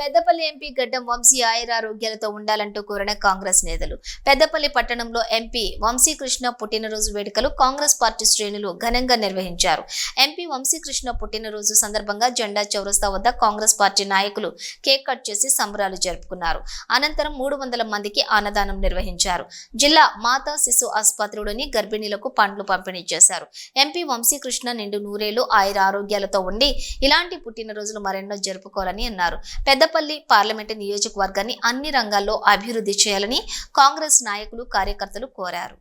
Peddapalli MP గడ్డం వంశీ ఆయురారోగ్యాలతో ఉండాలంటూ కోరిన కాంగ్రెస్ నేతలు. పెద్దపల్లి పట్టణంలో ఎంపీ వంశీకృష్ణ పుట్టినరోజు వేడుకలు కాంగ్రెస్ పార్టీ శ్రేణులు ఘనంగా నిర్వహించారు. ఎంపీ వంశీకృష్ణ పుట్టినరోజు సందర్భంగా జెండా చౌరస్తా వద్ద కాంగ్రెస్ పార్టీ నాయకులు కేక్ కట్ చేసి సంబరాలు జరుపుకున్నారు. అనంతరం మూడు వందల మందికి అన్నదానం నిర్వహించారు. జిల్లా మాతా శిశు ఆసుపత్రిలోని గర్భిణీలకు పండ్లు పంపిణీ చేశారు. ఎంపీ వంశీకృష్ణ నిండు నూరేళ్ళు ఆయుర ఆరోగ్యాలతో ఉండి ఇలాంటి పుట్టినరోజులు మరెన్నో జరుపుకోవాలని అన్నారు. పెద్ద పెద్దపల్లి పార్లమెంటు నియోజకవర్గాన్ని అన్ని రంగాల్లో అభివృద్ధి చేయాలని కాంగ్రెస్ నాయకులు కార్యకర్తలు కోరారు.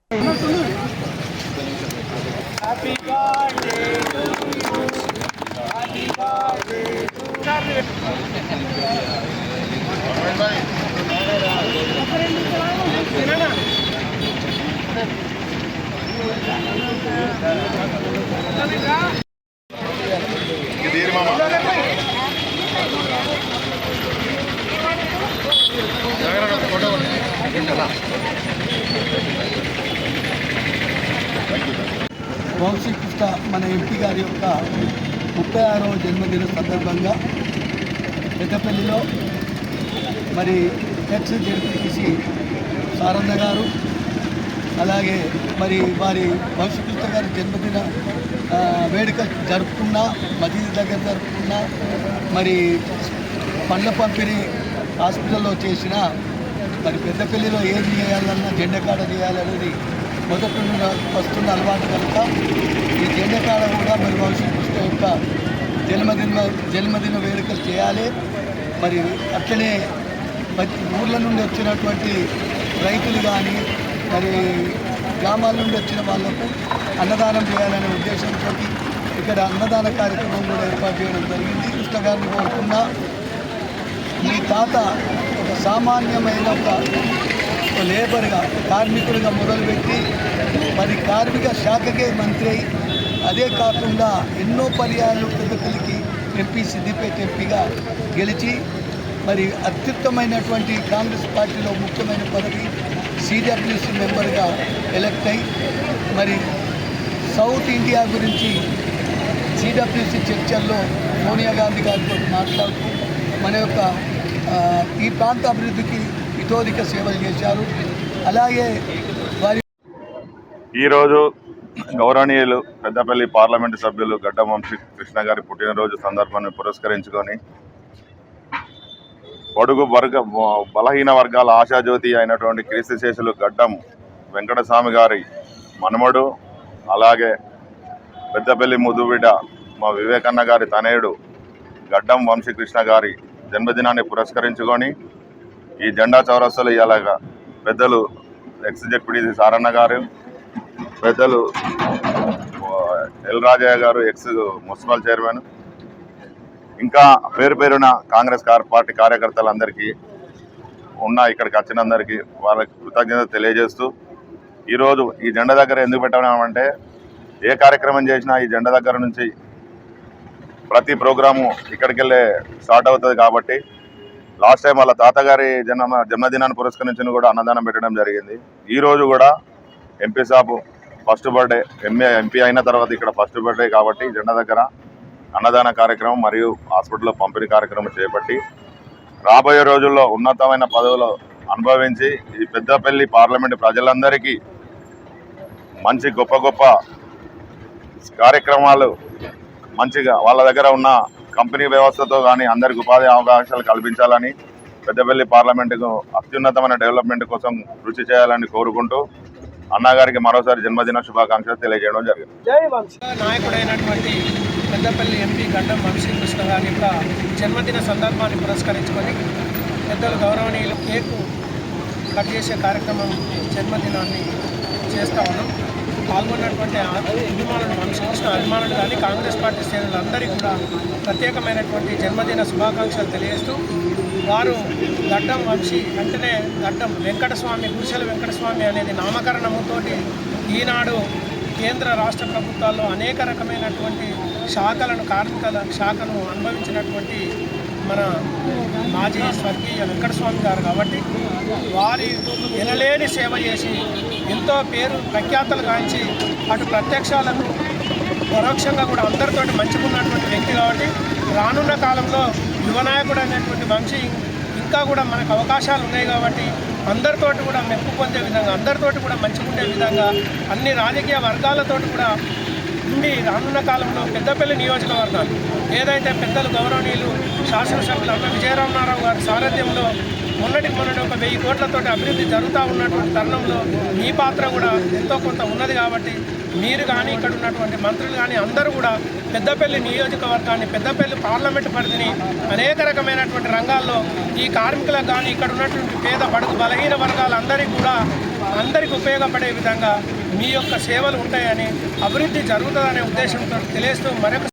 వంశీకృష్ణ మన ఎంపీ గారి యొక్క ముప్పై ఆరవ జన్మదిన సందర్భంగా పెద్దపల్లిలో మరి ఎక్స్ జడ్పీటీసీ సారన్న గారు అలాగే మరి వారి వంశీకృష్ణ గారి జన్మదిన వేడుక జరుపుకున్నా మసీదు దగ్గర జరుపుకున్నా మరి పండ్ల పంపిణీ హాస్పిటల్లో చేసిన మరి పెద్దపల్లిలో ఏం చేయాలన్నా జెండకాడ చేయాలనేది మొదటి నుండి వస్తున్న అలవాటు కనుక ఈ జెండకాడ కూడా మరి వంశీకృష్ణ యొక్క జన్మదిన జన్మదిన వేడుకలు చేయాలి. మరి అట్లనే ప్రతి ఊర్ల నుండి వచ్చినటువంటి రైతులు కానీ మరి గ్రామాల నుండి వచ్చిన వాళ్ళకు అన్నదానం చేయాలనే ఉద్దేశంతో ఇక్కడ అన్నదాన కార్యక్రమం కూడా ఏర్పాటు చేయడం జరిగింది. కృష్ణ గారిని కోరుకున్నా మీ తాత ఒక సామాన్యమైన ఒక లేబర్గా కార్మికుడిగా మొదలుపెట్టి మరి కార్మిక శాఖకే మంత్రి అయి అదే కాకుండా ఎన్నో పర్యాలు పెద్దపల్లికి ఎంపీ సిద్దిపేట ఎంపీగా గెలిచి మరి అత్యుత్తమైనటువంటి కాంగ్రెస్ పార్టీలో ముఖ్యమైన పదవి సిడబ్ల్యూసి మెంబర్గా ఎలక్ట్ అయి మరి సౌత్ ఇండియా గురించి సిడబ్ల్యూసి చర్చల్లో సోనియా గాంధీ గారితో మాట్లాడుతూ మన యొక్క ఈ ప్రాంత అభివృద్ధికి ఇతోధిక సేవలు చేశారు. అలాగే వారి ఈరోజు గౌరవనీయులు పెద్దపల్లి పార్లమెంటు సభ్యులు గడ్డ వంశీ కృష్ణ గారి పుట్టినరోజు సందర్భాన్ని పురస్కరించుకొని పొడుగు వర్గ బలహీన వర్గాల ఆశాజ్యోతి అయినటువంటి క్రీస్తుశేషులు గడ్డం వెంకటస్వామి గారి మనమడు అలాగే పెద్దపల్లి ముదుబిడ్డ మా వివేకన్న గారి తనయుడు గడ్డం వంశీకృష్ణ గారి జన్మదినాన్ని పురస్కరించుకొని ఈ జెండా చౌరస్తలు ఇలాగా పెద్దలు ఎక్స్ జెడ్పీడీసీ సారన్న గారు పెద్దలు ఎల్ రాజయ్య గారు ఎక్స్ మున్సిపల్ చైర్మన్ ఇంకా పేరు పేరున కాంగ్రెస్ కార్ పార్టీ కార్యకర్తలందరికీ ఉన్న ఇక్కడికి వచ్చినందరికీ వాళ్ళకి కృతజ్ఞత తెలియజేస్తూ ఈరోజు ఈ జెండా దగ్గర ఎందుకు పెట్టామంటే ఏ కార్యక్రమం చేసినా ఈ జెండా దగ్గర నుంచి ప్రతి ప్రోగ్రాము ఇక్కడికి వెళ్ళే స్టార్ట్ అవుతుంది కాబట్టి లాస్ట్ టైం వాళ్ళ తాతగారి జన్మ జన్మదినాన్ని పురస్కరించిన కూడా అన్నదానం పెట్టడం జరిగింది. ఈరోజు కూడా MP Sabu first birthday MA MP అయిన తర్వాత ఇక్కడ ఫస్ట్ బర్త్డే కాబట్టి జెండా దగ్గర అన్నదాన కార్యక్రమం మరియు హాస్పిటల్లో పంపిణీ కార్యక్రమం చేపట్టి రాబోయే రోజుల్లో ఉన్నతమైన పదవులు అనుభవించి ఈ పెద్దపల్లి పార్లమెంటు ప్రజలందరికీ మంచి గొప్ప గొప్ప కార్యక్రమాలు మంచిగా వాళ్ళ దగ్గర ఉన్న కంపెనీ వ్యవస్థతో కానీ అందరికి ఉపాధి అవకాశాలు కల్పించాలని పెద్దపల్లి పార్లమెంటుకు అత్యున్నతమైన డెవలప్మెంట్ కోసం కృషి చేయాలని కోరుకుంటూ అన్నగారికి మరోసారి జన్మదిన శుభాకాంక్షలు తెలియజేయడం జరిగింది. నాయకుడైనటువంటి పెద్దపల్లి ఎంపీ గడ్డం వంశీకృష్ణ గారి యొక్క జన్మదిన సందర్భాన్ని పురస్కరించుకొని పెద్దలు గౌరవనీయులు కేకు కట్ చేసే కార్యక్రమం జన్మదినాన్ని చేస్తా ఉన్నాం. పాల్గొన్నటువంటి అభిమానులు అభిమానులు చూసిన అభిమానులు కానీ కాంగ్రెస్ పార్టీ శ్రేణులందరికీ కూడా ప్రత్యేకమైనటువంటి జన్మదిన శుభాకాంక్షలు తెలియజేస్తూ వారు గడ్డం వంశీ అంటేనే గడ్డం వెంకటస్వామి గుడిసెల వెంకటస్వామి అనేది నామకరణముతోటి ఈనాడు కేంద్ర రాష్ట్ర ప్రభుత్వాల్లో అనేక రకమైనటువంటి శాఖలను కార్మికల శాఖను అనుభవించినటువంటి మన మాజీ స్వర్గీయ వెంకటస్వామి గారు కాబట్టి వారి ఎనలేని సేవ చేసి ఎంతో పేరు ప్రఖ్యాతలు గాంచి అటు ప్రత్యక్షాలను పరోక్షంగా కూడా అందరితోటి మంచుకున్నటువంటి వ్యక్తి కాబట్టి రానున్న కాలంలో యువనాయకుడు అనేటువంటి వంశీ ఇంకా కూడా మనకు అవకాశాలు ఉన్నాయి కాబట్టి అందరితోటి కూడా మెప్పు పొందే విధంగా అందరితోటి కూడా మంచుకుండే విధంగా అన్ని రాజకీయ వర్గాలతోటి కూడా ఉండి రానున్న కాలంలో పెద్దపల్లి నియోజకవర్గాలు ఏదైతే పెద్దలు గౌరవనీయులు శాసనసభ్యులు అన్న విజయరామనారావు గారి సారథ్యంలో మొన్నటికి మొన్నటి ఒక వెయ్యి కోట్లతోటి అభివృద్ధి జరుగుతూ ఉన్నటువంటి తరుణంలో మీ పాత్ర కూడా ఎంతో కొంత ఉన్నది కాబట్టి మీరు కానీ ఇక్కడ ఉన్నటువంటి మంత్రులు కానీ అందరూ కూడా పెద్దపల్లి నియోజకవర్గాన్ని పెద్దపల్లి పార్లమెంటు పరిధిని అనేక రకమైనటువంటి రంగాల్లో ఈ కార్మికులకు కానీ ఇక్కడ ఉన్నటువంటి పేద బడుగు బలహీన వర్గాలందరికీ కూడా అందరికి ఉపయోగపడే విధంగా మీ యొక్క సేవలు ఉంటాయని అభివృద్ధి జరుగుతుందనే ఉద్దేశంతో తెలియస్తూ మరొక